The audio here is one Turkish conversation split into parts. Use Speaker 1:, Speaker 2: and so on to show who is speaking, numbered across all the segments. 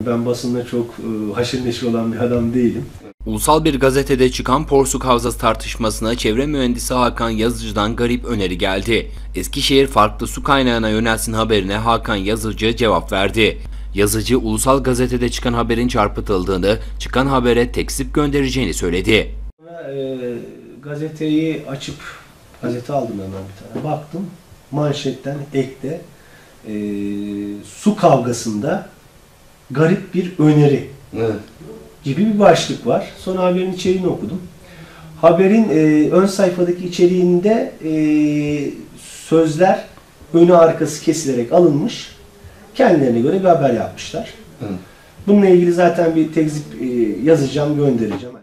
Speaker 1: Ben basında çok e, haşır neşir olan bir adam değilim.
Speaker 2: Ulusal bir gazetede çıkan Porsuk Havzası tartışmasına çevre mühendisi Hakan Yazıcı'dan garip öneri geldi. Eskişehir farklı su kaynağına yönelsin haberine Hakan Yazıcı cevap verdi. Yazıcı ulusal gazetede çıkan haberin çarpıtıldığını, çıkan habere tekzip göndereceğini söyledi.
Speaker 1: E, gazeteyi açıp, gazete aldım hemen bir tane. Baktım manşetten ekte e, su kavgasında garip bir öneri
Speaker 3: Evet.
Speaker 1: gibi bir başlık var. Sonra haberin içeriğini okudum. Haberin e, ön sayfadaki içeriğinde e, sözler önü arkası kesilerek alınmış. Kendilerine göre bir haber yapmışlar.
Speaker 3: Evet.
Speaker 1: Bununla ilgili zaten bir tekzip e, yazacağım, göndereceğim.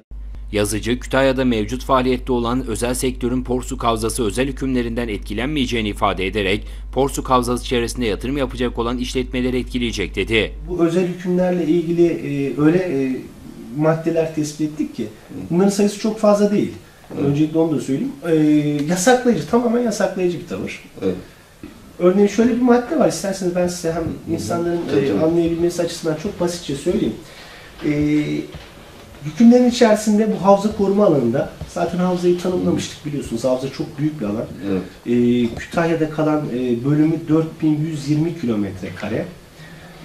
Speaker 2: Yazıcı, Kütahya'da mevcut faaliyette olan özel sektörün Porsuk Havzası özel hükümlerinden etkilenmeyeceğini ifade ederek, Porsuk Havzası çevresinde yatırım yapacak olan işletmeleri etkileyecek dedi.
Speaker 1: Bu özel hükümlerle ilgili e, öyle e, maddeler tespit ettik ki bunların sayısı çok fazla değil. Öncelikle onu da söyleyeyim. E, yasaklayıcı, tamamen yasaklayıcı bir tavır.
Speaker 3: Evet.
Speaker 1: Örneğin şöyle bir madde var. İsterseniz ben size hem insanların e, anlayabilmesi açısından çok basitçe söyleyeyim. E, hükümlerin içerisinde bu havza koruma alanında zaten havzayı tanımlamıştık biliyorsunuz. Havza çok büyük bir alan.
Speaker 3: Evet.
Speaker 1: E, Kütahya'da kalan e, bölümü 4120 kilometre kare.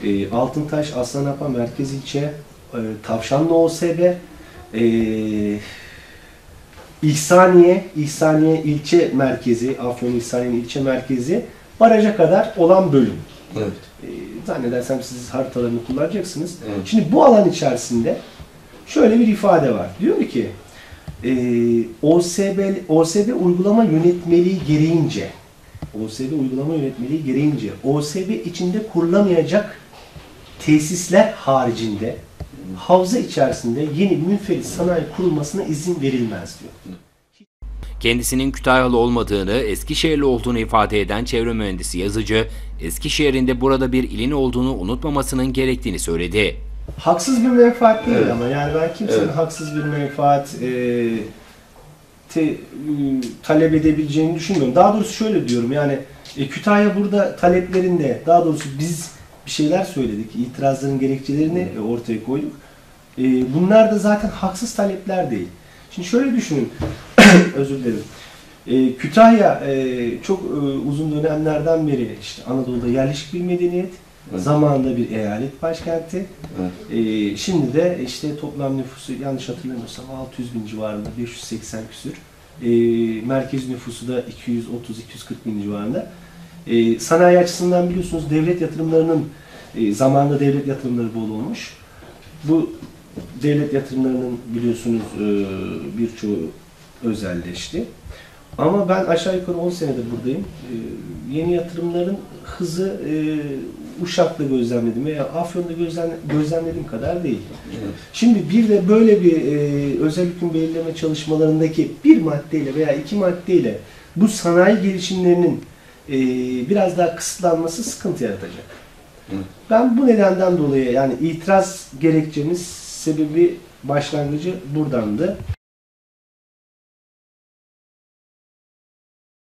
Speaker 1: E, Altıntaş, Aslanapa, Merkez İlçe, e, Tavşanlı OSB, e, İhsaniye, İhsaniye ilçe merkezi, Afyon İhsaniye ilçe merkezi baraja kadar olan bölüm.
Speaker 3: Evet.
Speaker 1: E, zannedersem siz haritalarını kullanacaksınız.
Speaker 3: Evet.
Speaker 1: Şimdi bu alan içerisinde şöyle bir ifade var. Diyor ki e, OSB, OSB uygulama yönetmeliği gereğince OSB uygulama yönetmeliği gereğince OSB içinde kurulamayacak tesisler haricinde havza içerisinde yeni münferit sanayi kurulmasına izin verilmez diyor.
Speaker 2: Kendisinin Kütahyalı olmadığını, Eskişehirli olduğunu ifade eden çevre mühendisi Yazıcı, Eskişehir'in de burada bir ilin olduğunu unutmamasının gerektiğini söyledi.
Speaker 1: Haksız bir menfaat değil
Speaker 3: Evet.
Speaker 1: ama yani ben kimsenin
Speaker 3: Evet.
Speaker 1: haksız bir menfaat e, te, e, talep edebileceğini düşünmüyorum. Daha doğrusu şöyle diyorum yani e, Kütahya burada taleplerinde daha doğrusu biz bir şeyler söyledik, itirazların gerekçelerini e, ortaya koyduk. E, bunlar da zaten haksız talepler değil. Şimdi şöyle düşünün, özür dilerim. E, Kütahya e, çok e, uzun dönemlerden beri işte Anadolu'da yerleşik bir medeniyet,
Speaker 3: Evet.
Speaker 1: zamanında bir eyalet başkenti.
Speaker 3: Evet.
Speaker 1: Ee, şimdi de işte toplam nüfusu yanlış hatırlamıyorsam 600 bin civarında 580 küsür. Ee, merkez nüfusu da 230-240 bin civarında. Ee, sanayi açısından biliyorsunuz devlet yatırımlarının e, zamanında devlet yatırımları bol olmuş. Bu devlet yatırımlarının biliyorsunuz e, birçoğu özelleşti. Ama ben aşağı yukarı 10 senedir buradayım. Ee, yeni yatırımların hızı e, Uşak'ta gözlemledim veya Afyon'da gözlem, gözlemlediğim kadar değil.
Speaker 3: Evet.
Speaker 1: Şimdi bir de böyle bir e, özel hüküm belirleme çalışmalarındaki bir maddeyle veya iki maddeyle bu sanayi gelişimlerinin e, biraz daha kısıtlanması sıkıntı yaratacak.
Speaker 3: Evet.
Speaker 1: Ben bu nedenden dolayı yani itiraz gerekçemiz sebebi başlangıcı buradandı.